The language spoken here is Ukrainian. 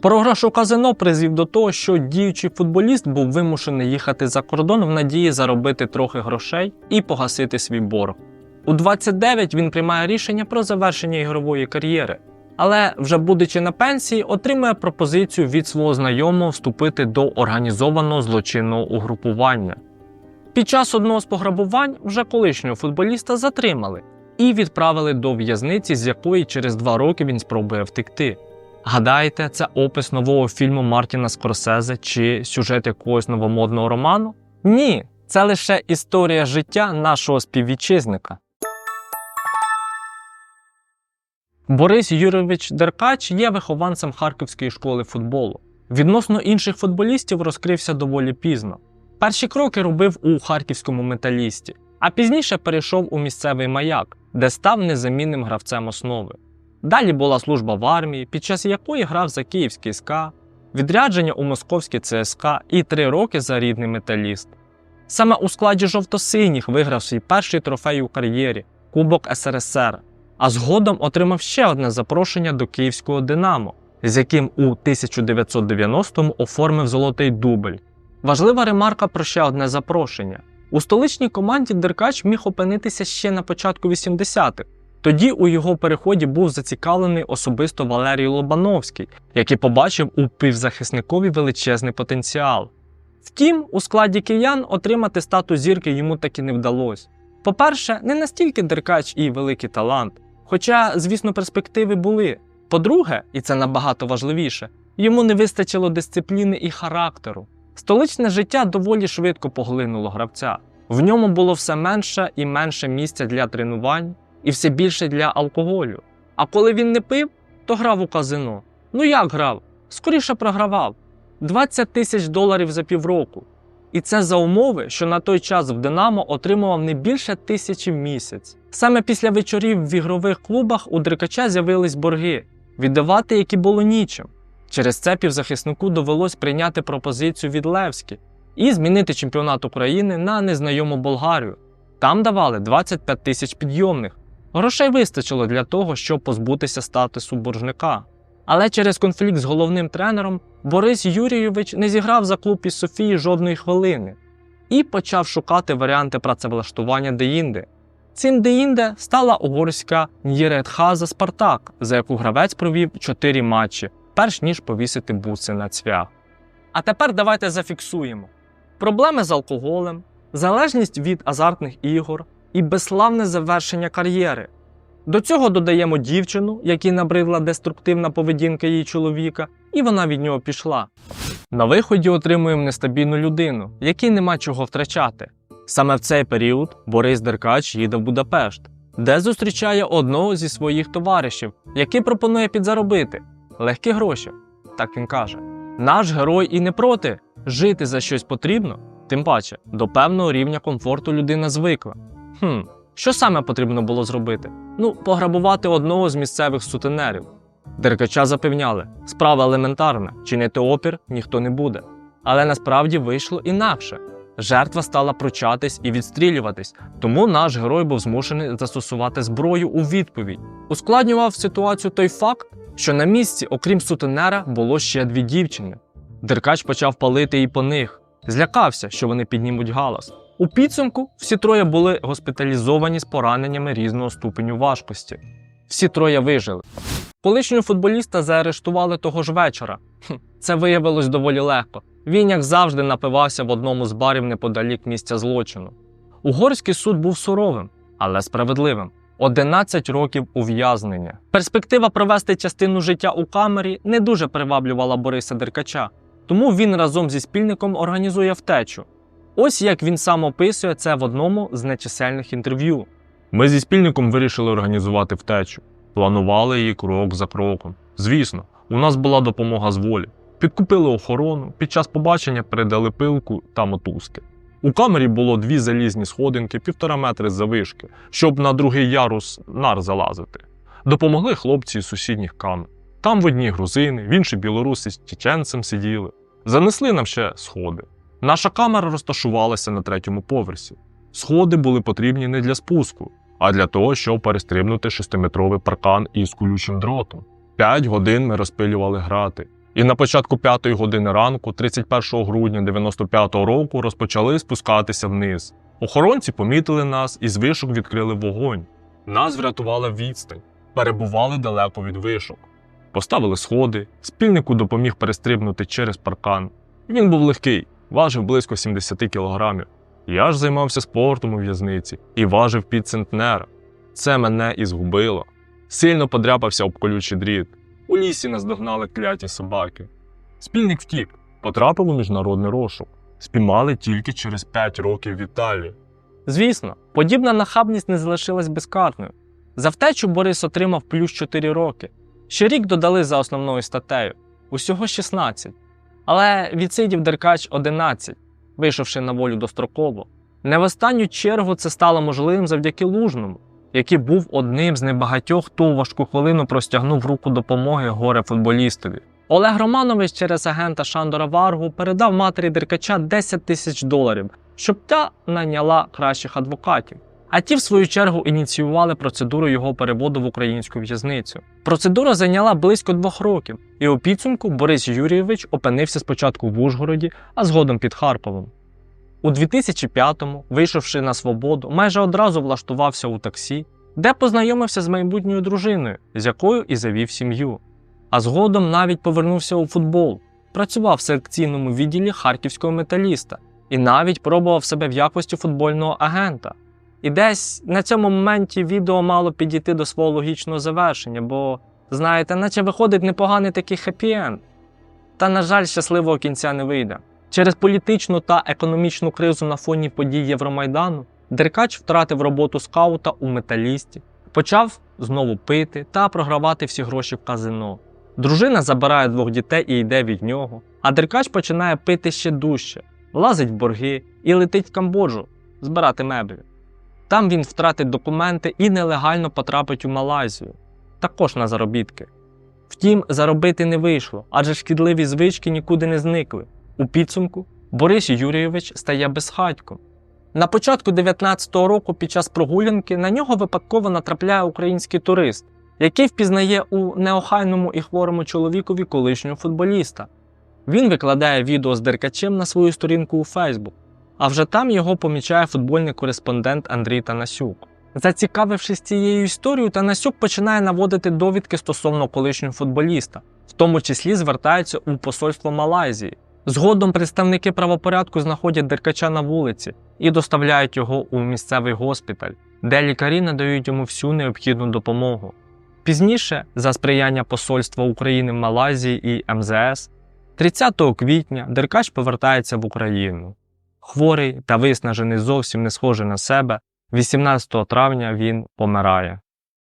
Програш у казино призвів до того, що діючий футболіст був вимушений їхати за кордон в надії заробити трохи грошей і погасити свій борг. У 29 він приймає рішення про завершення ігрової кар'єри, але, вже будучи на пенсії, отримує пропозицію від свого знайомого вступити до організованого злочинного угрупування. Під час одного з пограбувань вже колишнього футболіста затримали і відправили до в'язниці, з якої через два роки він спробує втекти. Гадаєте, це опис нового фільму Мартіна Скорсезе чи сюжет якогось новомодного роману? Ні, це лише історія життя нашого співвітчизника. Борис Юрійович Деркач є вихованцем Харківської школи футболу. Відносно інших футболістів розкрився доволі пізно. Перші кроки робив у харківському металісті, а пізніше перейшов у місцевий маяк, де став незамінним гравцем основи. Далі була служба в армії, під час якої грав за Київський СКА, відрядження у московський ЦСКА і три роки за рідний металіст. Саме у складі жовто-синіх виграв свій перший трофей у кар'єрі Кубок СРСР, а згодом отримав ще одне запрошення до Київського Динамо, з яким у 1990-му оформив золотий дубль. Важлива ремарка про ще одне запрошення. У столичній команді Деркач міг опинитися ще на початку 80-х. Тоді у його переході був зацікавлений особисто Валерій Лобановський, який побачив у півзахисникові величезний потенціал. Втім, у складі киян отримати статус зірки йому таки не вдалося. По-перше, не настільки Деркач і великий талант, хоча, звісно, перспективи були. По-друге, і це набагато важливіше, йому не вистачило дисципліни і характеру. Столичне життя доволі швидко поглинуло гравця. В ньому було все менше і менше місця для тренувань і все більше для алкоголю. А коли він не пив, то грав у казино. Ну як грав? Скоріше програвав 20 тисяч доларів за півроку. І це за умови, що на той час в Динамо отримував не більше тисячі в місяць. Саме після вечорів в ігрових клубах у Дрикача з'явились борги, віддавати які було нічим. Через це півзахиснику довелось прийняти пропозицію від Левські і змінити чемпіонат України на незнайому Болгарію. Там давали 25 тисяч підйомних. Грошей вистачило для того, щоб позбутися статусу боржника. Але через конфлікт з головним тренером Борис Юрійович не зіграв за клуб із Софії жодної хвилини і почав шукати варіанти працевлаштування деінде. Цим деінде стала угорська Нєретхаза Спартак, за яку гравець провів 4 матчі, перш ніж повісити буци на цвях. А тепер давайте зафіксуємо: проблеми з алкоголем, залежність від азартних ігор і безславне завершення кар'єри. До цього додаємо дівчину, якій набридла деструктивна поведінка її чоловіка, і вона від нього пішла. На виході отримуємо нестабільну людину, якій нема чого втрачати. Саме в цей період Борис Деркач їде в Будапешт, де зустрічає одного зі своїх товаришів, який пропонує підзаробити легкі гроші. Так він каже: наш герой і не проти жити за щось потрібно, тим паче до певного рівня комфорту людина звикла. Хм, що саме потрібно було зробити? Ну, пограбувати одного з місцевих сутенерів. Деркача запевняли, справа елементарна, чинити опір ніхто не буде. Але насправді вийшло інакше. Жертва стала пручатись і відстрілюватись, тому наш герой був змушений застосувати зброю у відповідь. Ускладнював ситуацію той факт, що на місці, окрім сутенера, було ще дві дівчини. Деркач почав палити і по них, злякався, що вони піднімуть галас. У підсумку всі троє були госпіталізовані з пораненнями різного ступеню важкості. Всі троє вижили. Колишнього футболіста заарештували того ж вечора. Це виявилось доволі легко. Він, як завжди, напивався в одному з барів неподалік місця злочину. Угорський суд був суровим, але справедливим. 11 років ув'язнення. Перспектива провести частину життя у камері не дуже приваблювала Бориса Деркача, тому він разом зі спільником організує втечу. Ось як він сам описує це в одному з нечисельних інтерв'ю. Ми зі спільником вирішили організувати втечу. Планували її крок за кроком. Звісно, у нас була допомога з волі. Підкупили охорону, під час побачення передали пилку та мотузки. У камері було дві залізні сходинки, півтора метри завишки, щоб на другий ярус нар залазити. Допомогли хлопці з сусідніх камер. Там в одній грузини, в іншій білоруси з чеченцем сиділи. Занесли нам ще сходи. Наша камера розташувалася на третьому поверсі. Сходи були потрібні не для спуску, а для того, щоб перестрибнути шестиметровий паркан із колючим дротом. П'ять годин ми розпилювали грати. І на початку п'ятої години ранку, 31 грудня 95-го року, розпочали спускатися вниз. Охоронці помітили нас і з вишок відкрили вогонь. Нас врятувала відстань, перебували далеко від вишок. Поставили сходи, спільнику допоміг перестрибнути через паркан. Він був легкий, важив близько 70 кілограмів. Я ж займався спортом у в'язниці і важив під центнера. Це мене і згубило. Сильно подряпався об колючий дріт. У лісі нас догнали кляті собаки. Спільник втік, потрапив у міжнародний розшук. Спіймали тільки через 5 років в Італії. Звісно, подібна нахабність не залишилась безкарною. За втечу Борис отримав плюс 4 роки. Ще рік додали за основною статтею усього 16. Але відсидів Деркач 11, вийшовши на волю достроково. Не в останню чергу це стало можливим завдяки Лужному, який був одним з небагатьох, хто у важку хвилину простягнув руку допомоги горе футболістові. Олег Романович через агента Шандора Варгу передав матері Деркача 10 тисяч доларів, щоб та найняла кращих адвокатів. А ті, в свою чергу, ініціювали процедуру його переводу в українську в'язницю. Процедура зайняла близько двох років, і у підсумку Борис Юрійович опинився спочатку в Ужгороді, а згодом під Харковом. У 2005-му, вийшовши на свободу, майже одразу влаштувався у таксі, де познайомився з майбутньою дружиною, з якою і завів сім'ю. А згодом навіть повернувся у футбол, працював в селекційному відділі харківського металіста і навіть пробував себе в якості футбольного агента. І десь на цьому моменті відео мало підійти до свого логічного завершення, бо, знаєте, наче виходить непоганий такий хеппі-енд. Та, на жаль, щасливого кінця не вийде. Через політичну та економічну кризу на фоні подій Євромайдану Деркач втратив роботу скаута у металісті, почав знову пити та програвати всі гроші в казино. Дружина забирає двох дітей і йде від нього, а Деркач починає пити ще дужче, лазить в борги і летить в Камбоджу збирати меблі. Там він втратить документи і нелегально потрапить у Малайзію, також на заробітки. Втім, заробити не вийшло, адже шкідливі звички нікуди не зникли. У підсумку Борис Юрійович стає безхатьком. На початку 19-го року під час прогулянки на нього випадково натрапляє український турист, який впізнає у неохайному і хворому чоловікові колишнього футболіста. Він викладає відео з деркачем на свою сторінку у Фейсбук, а вже там його помічає футбольний кореспондент Андрій Танасюк. Зацікавившись цією історією, Танасюк починає наводити довідки стосовно колишнього футболіста, в тому числі звертається у посольство Малайзії. Згодом представники правопорядку знаходять деркача на вулиці і доставляють його у місцевий госпіталь, де лікарі надають йому всю необхідну допомогу. Пізніше, за сприяння Посольства України в Малайзії і МЗС, 30 квітня Деркач повертається в Україну. Хворий та виснажений зовсім не схожий на себе, 18 травня він помирає.